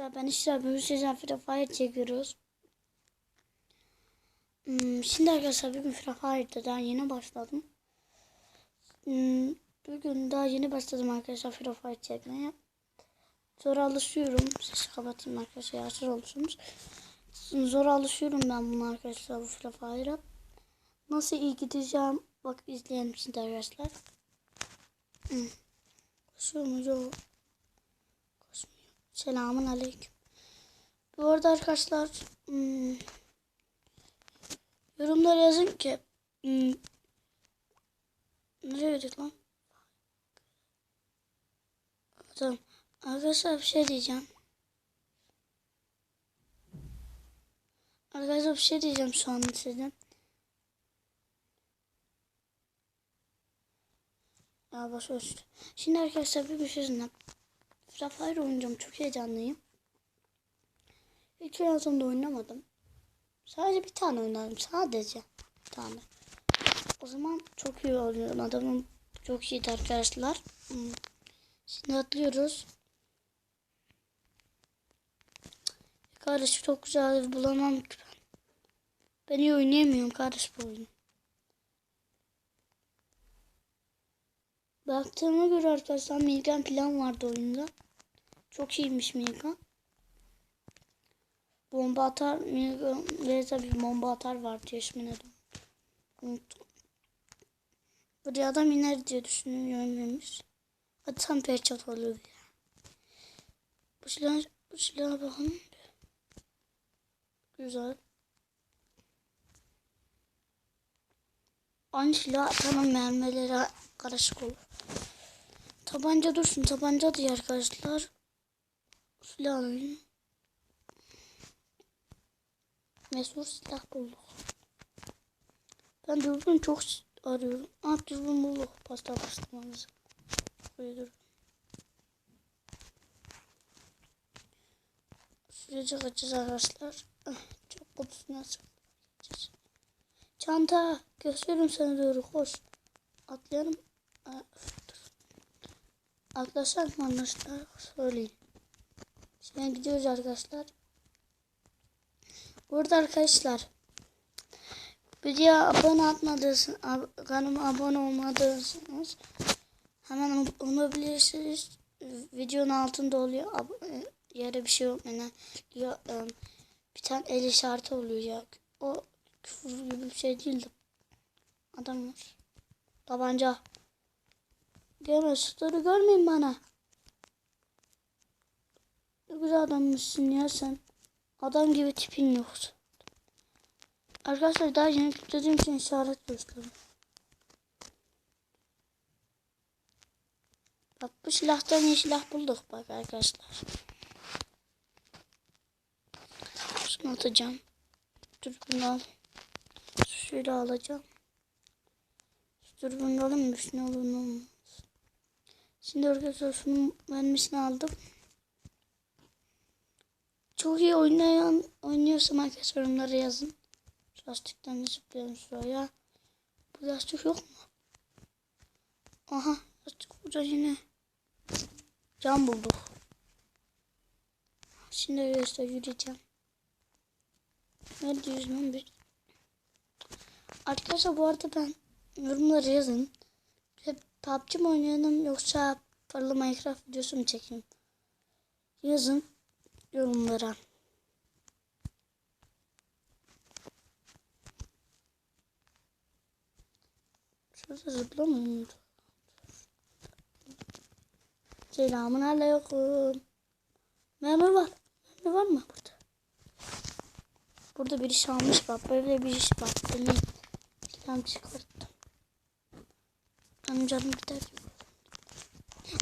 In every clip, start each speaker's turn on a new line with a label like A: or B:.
A: Arkadaşlar ben işte bir sizden Free Fire çekiyoruz. Hmm, şimdi arkadaşlar bir Free Fire'da daha yeni başladım. Hmm, bugün daha yeni başladım arkadaşlar Free Fire çekmeye. Zor alışıyorum. Sesi kapatayım arkadaşlar hazır olursunuz. Zor alışıyorum ben bunu arkadaşlar bu Free Fire'a. Nasıl iyi gideceğim bak izleyelim şimdi arkadaşlar. Hmm. Mu? Yok. Selamun aleyküm. Bu arada arkadaşlar hmm, yorumlara yazın ki hmm, nereye gittik lan? Tamam. Arkadaşlar bir şey diyeceğim. Arkadaşlar bir şey diyeceğim şu an size. Ya boş ver. Şimdi arkadaşlar bir şey söyleyeyim. Fire oynayacağım. Çok heyecanlıyım. Hiç hayatımda oynamadım. Sadece bir tane oynadım. Sadece bir tane. O zaman çok iyi oynuyorum. Adamım çok iyiydi arkadaşlar. Hmm. Şimdi atlıyoruz. Kardeş çok güzel bulamam ki ben. Ben iyi oynayamıyorum kardeş bu oyunu. Baktığıma göre arkadaşlar Milgan plan vardı oyunda. Çok iyiymiş Milgan. Bomba atar Milgan ve tabii bomba atar vardı ismini de unuttum. Buraya adam iner diye düşünüyorum ölmemiş. Hadi tam perçat oluyor ya. Bu silah, bu silaha bakalım. Güzel. Aynı silah tamam mermileri karışık olur. Tabanca dursun. Tabanca diye arkadaşlar. Silah alayım. Mesur silah bulduk. Ben dürbün çok arıyorum. Ah dürbün bulduk. Pasta bastırmamız. Buraya dur. Sürece kaçacağız arkadaşlar. Ah, Çok kutusuna sıkacağız. Çanta. Gösteriyorum sana doğru. Koş. Atlayalım. Arkadaşlar mı arkadaşlar? Söyleyin. Şimdi gidiyoruz arkadaşlar. Burada arkadaşlar. Videoya abone atmadıysanız, ab kanalıma abone olmadıysanız hemen olabilirsiniz. Videonun altında oluyor. Ab e, yere bir şey yok. Ya, e, bir tane el işareti oluyor ya. O küfür gibi bir şey değildi. Adam var. Tabanca. Gelme story görmeyin bana. Ne güzel adammışsın ya sen. Adam gibi tipin yok. Arkadaşlar daha yeni yüklediğim için işaret gösteriyorum. Bak bu silahtan iyi silah bulduk bak arkadaşlar. Şunu atacağım. Dur bunu al. Şöyle alacağım. Dur bunu alayım mı? Şunu alın olmaz. Şimdi arkadaşlar şunun mermisini aldım. Çok iyi oynayan oynuyorsam arkadaşlar onları yazın. Lastikten zıplayalım şuraya. Bu lastik yok mu? Aha lastik burada yine. Cam bulduk. Şimdi arkadaşlar yürüyeceğim. Nerede 111? Arkadaşlar bu arada ben yorumlara yazın. Hep PUBG mi oynayalım yoksa paralı Minecraft videosu mu çekeyim? Yazın yorumlara. Şurada zıplamıyor. Selamun aleyküm. Mermi var. Mermi var mı burada? Burada bir iş almış bak. Böyle bir iş bak. Beni silahımı çıkarttım. Benim canım gider.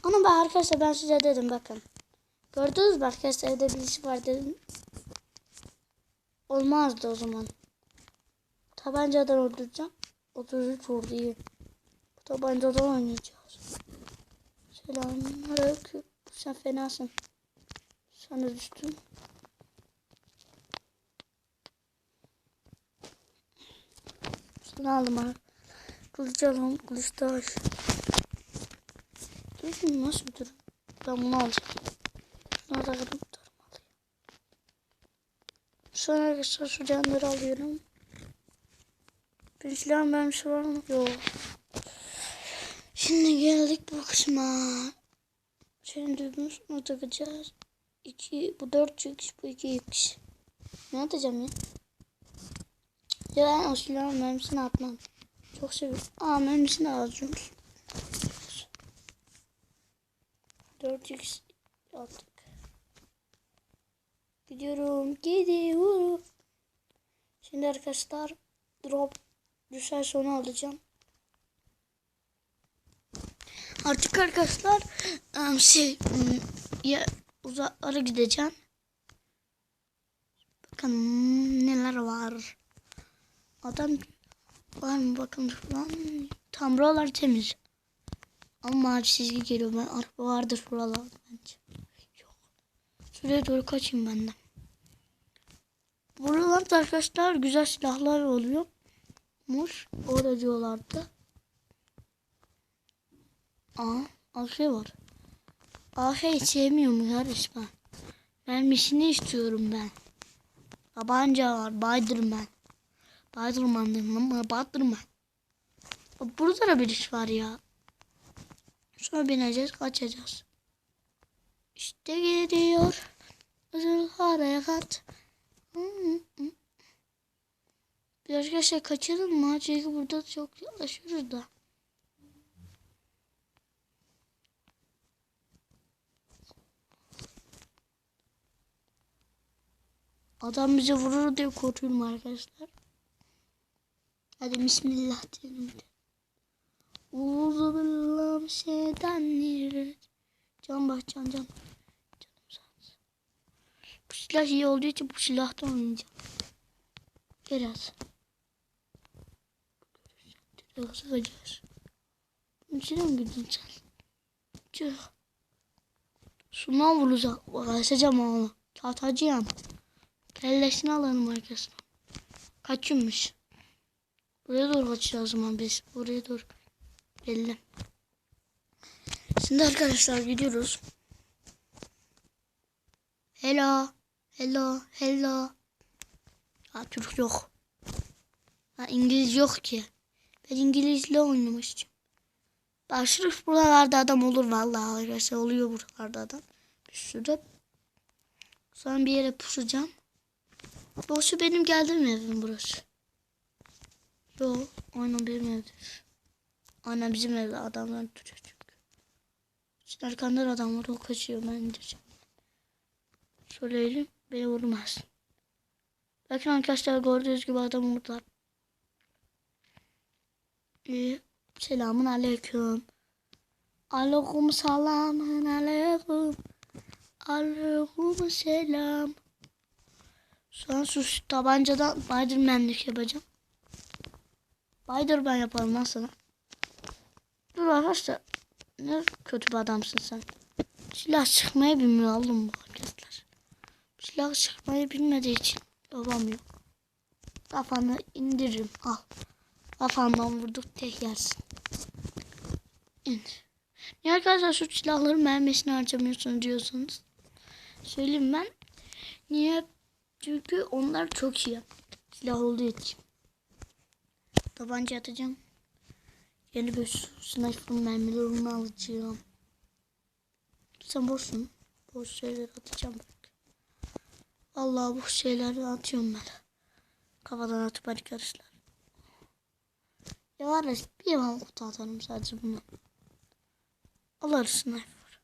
A: Ama bak arkadaşlar ben size dedim bakın. Gördünüz mü arkadaşlar evde birisi var dedim. Olmazdı o zaman. Tabancadan öldüreceğim. 33 vurdu iyi. Bu tabancadan oynayacağız. Selamünaleyküm. Sen fenasın. Sen de düştün. Şunu aldım ha. Kılıç alalım. Kılıç taş. Dur nasıl bir durum? Ben bunu alacağım. Kadın tutarım alayım. Sonra arkadaşlar şu canları alıyorum. Bir silah mermisi var mı? Yok. Şimdi geldik bu kısma. Senin düğümünü takacağız. 2 bu 4 x bu 2 x. Ne atacağım ya? Ya ben o silahın mermisini atmam. Çok seviyorum. Aa mermisini alacağım. 4x attık. Gidiyorum. Gidiyorum. Şimdi arkadaşlar drop düşer sonu alacağım. Artık arkadaşlar şey ya uzaklara gideceğim. Bakın neler var. Adam var mı bakın falan. Tam buralar temiz. Ama mavi çizgi geliyor. Ben araba vardır buralarda bence. Şuraya doğru kaçayım ben de. Buralarda arkadaşlar güzel silahlar oluyor. Muş. Orada diyorlardı. Aa, AK var. AK hiç sevmiyorum kardeş ben. Mermisini istiyorum ben. Tabanca var. Baydırman. Baydırman dedim ama Baydırman. Burada da bir iş var ya. Sonra bineceğiz, kaçacağız. İşte gidiyor. Hızlı harekat. Bir arkadaşlar kaçalım mı? Çünkü burada çok yaklaşıyoruz da. Adam bize vurur diye korkuyorum arkadaşlar. Hadi bismillah diyelim. Uzu billah şeyden Can bak can can. Canım sağ olsun. Bu silah iyi olduğu için bu silahtan oynayacağım. Biraz. Biraz sıkacağız. Bunun içine mi girdin sen? Çık. Şundan vuracak. Basacağım onu. Tahtacıyım. Kellesini alalım arkasına. Kaçınmış. Buraya doğru kaçacağız o zaman biz. Buraya doğru. Belli. Şimdi arkadaşlar gidiyoruz. Hello. Hello. Hello. Ha Türk yok. Ha İngiliz yok ki. Ben İngilizle oynamıştım. Başırıf buralarda adam olur vallahi arkadaşlar oluyor buralarda adam. Bir sürü. Sonra bir yere pusacağım. Burası benim geldiğim evim burası. Yok, aynen benim evdir. Aynen bizim evde adamlar duruyor çünkü. Şimdi arkamda adam var o kaçıyor ben indireceğim. Söyleyelim beni vurmaz. Bakın arkadaşlar gördüğünüz gibi adam vurdular. Ee, selamun aleyküm. Aleyküm selamın aleyküm. Aleyküm selam. An şu tabancadan Spiderman'lik yapacağım. Spider ben yaparım lan sana. Dur arkadaşlar. Ne kötü bir adamsın sen. Silah çıkmayı bilmiyor oğlum bu arkadaşlar. Silah çıkmayı bilmediği için yapamıyor. Kafanı indiririm. Al. Kafamdan vurduk tek yersin. Niye arkadaşlar şu silahların mermisini harcamıyorsunuz diyorsanız. Söyleyeyim ben. Niye? Çünkü onlar çok iyi. Silah olduğu için. Tabanca atacağım. Yeni bir sniper mermilerini alacağım. Sen boşsun. Boş şeyler atacağım. Allah bu şeyleri atıyorum ben. Kafadan atıp arkadaşlar. Ya var ya bir yalan kutu atarım sadece bunu. Alır sniper.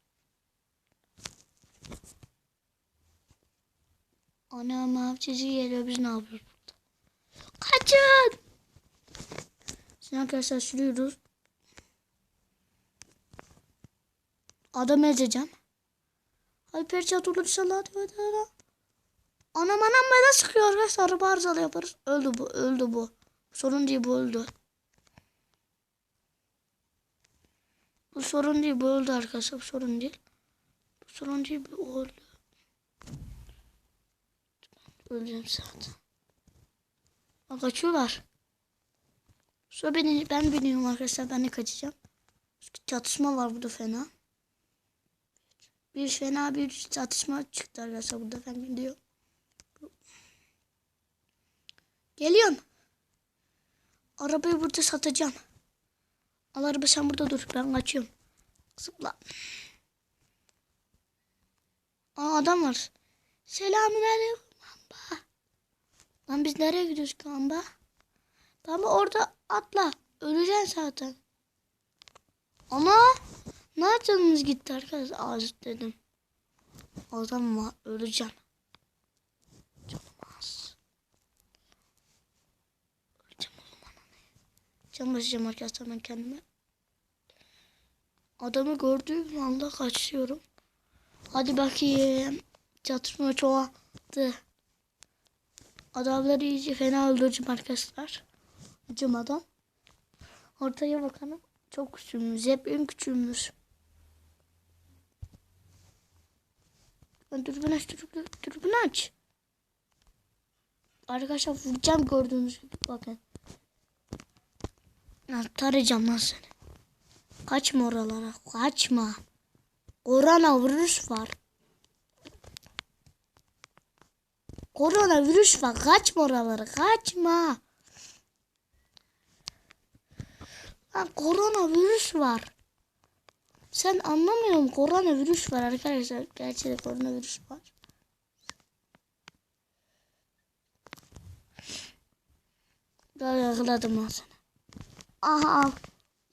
A: Ana mavçici geliyor biz ne yapıyoruz burada? Kaçın! Şimdi arkadaşlar sürüyoruz. Adam ezeceğim. Alper çat olursa la Anam anam bana sıkıyor arkadaşlar. Araba arızalı yaparız. Öldü bu öldü bu. Sorun değil bu öldü. Bu sorun değil bu öldü arkadaşlar. Bu sorun değil. Bu sorun değil bu öldü. Öleceğim zaten. Kaçıyorlar. Sonra beni, ben biniyorum arkadaşlar. Ben de kaçacağım. Çünkü çatışma var burada fena. Bir fena bir çatışma çıktı arkadaşlar burada. Ben gidiyorum. Geliyorum. Arabayı burada satacağım. Al araba sen burada dur. Ben kaçıyorum. Zıpla. Aa adam var. Selamünaleyküm amba. Lan biz nereye gidiyoruz ki amba? Tamam orada atla. Öleceksin zaten. Ana. Ne canınız gitti arkadaşlar? Az dedim. Adam var. Öleceğim. Canım az. Öleceğim oğlum ananı. Can basacağım arkadaşlar ben kendime. Adamı gördüğüm anda kaçıyorum. Hadi bakayım. Çatışma çoğaldı. Adamları iyice fena öldüreceğim arkadaşlar. Acımadan. Ortaya bakalım. Çok küçüğümüz. Hep en küçüğümüz. Dürbün aç, dürbün, dürbün aç. Arkadaşlar vuracağım gördüğünüz gibi bakın. Ya, tarayacağım lan seni. Kaçma oralara. Kaçma. Koronavirüs var. Koronavirüs var. Kaçma oralara. Kaçma. Lan koronavirüs var. Sen anlamıyor musun? Koronavirüs var arkadaşlar. Gerçekten koronavirüs var. Daha yakaladım lan seni. Aha al.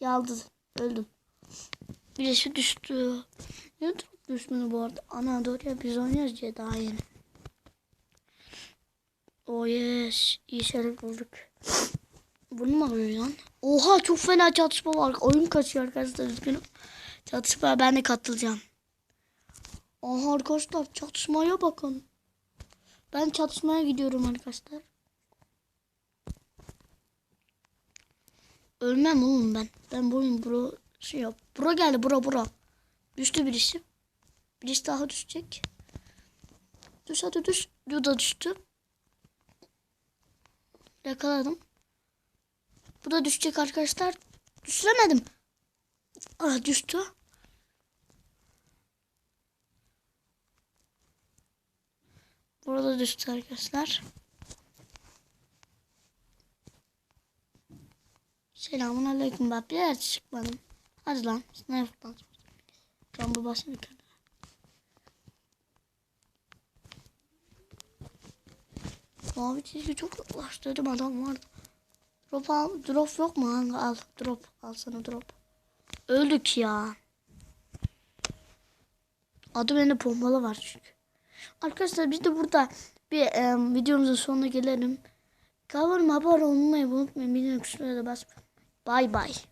A: Yaldı. Öldüm. Birisi düştü. Ne durup düşmedi bu arada? Ana doğru ya biz oynuyoruz daha yeni. Oh yes. İyi şeref bulduk. Bunu mu arıyor lan? Oha çok fena çatışma var. Oyun kaçıyor arkadaşlar üzgünüm. Çatışmaya ben de katılacağım. Aha arkadaşlar çatışmaya bakın. Ben çatışmaya gidiyorum arkadaşlar. Ölmem oğlum ben. Ben buyum bro. Şey yap. Bura geldi bura bura. Düştü birisi. Birisi daha düşecek. Düş hadi düş. Bu da düştü. Yakaladım. Bu da düşecek arkadaşlar. Düşüremedim. Ah düştü. Burada düştü arkadaşlar. Selamun aleyküm bab. Bir yer çıkmadım. Hadi lan. Sniper'dan. Can babasını kendine. Mavi çizgi çok yaklaştırdım adam vardı. Drop al. Drop yok mu? Hangi al. Drop. Al sana drop. Öldük ya. Adı bende pompalı var çünkü. Arkadaşlar biz de burada bir e, videomuzun sonuna gelelim. Kanalıma abone olmayı unutmayın. Bildirim tuşuna da basmayın. Bay bay.